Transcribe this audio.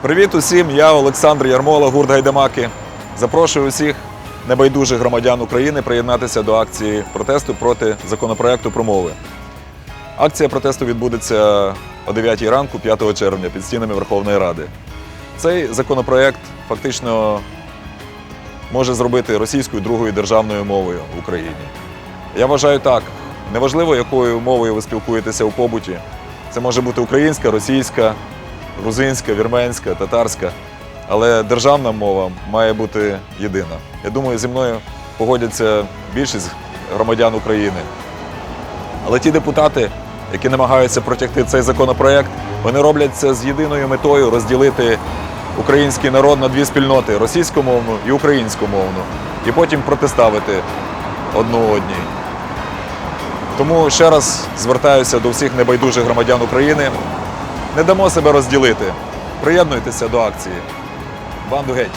Привіт усім! Я Олександр Ярмола, гурт Гайдамаки. Запрошую усіх небайдужих громадян України приєднатися до акції протесту проти законопроекту про мови. Акція протесту відбудеться о 9 ранку, 5 червня, під стінами Верховної Ради. Цей законопроект фактично може зробити російською другою державною мовою в Україні. Я вважаю так. Неважливо, якою мовою ви спілкуєтеся у побуті. Це може бути українська, російська, грузинська, вірменська, татарська. Але державна мова має бути єдина. Я думаю, зі мною погодяться більшість громадян України. Але ті депутати, які намагаються протягти цей законопроект, вони роблять це з єдиною метою розділити український народ на дві спільноти російськомовну і українськомовну, і потім протиставити одну одній. Тому ще раз звертаюся до всіх небайдужих громадян України. Не дамо себе розділити. Приєднуйтеся до акції. Банду геть!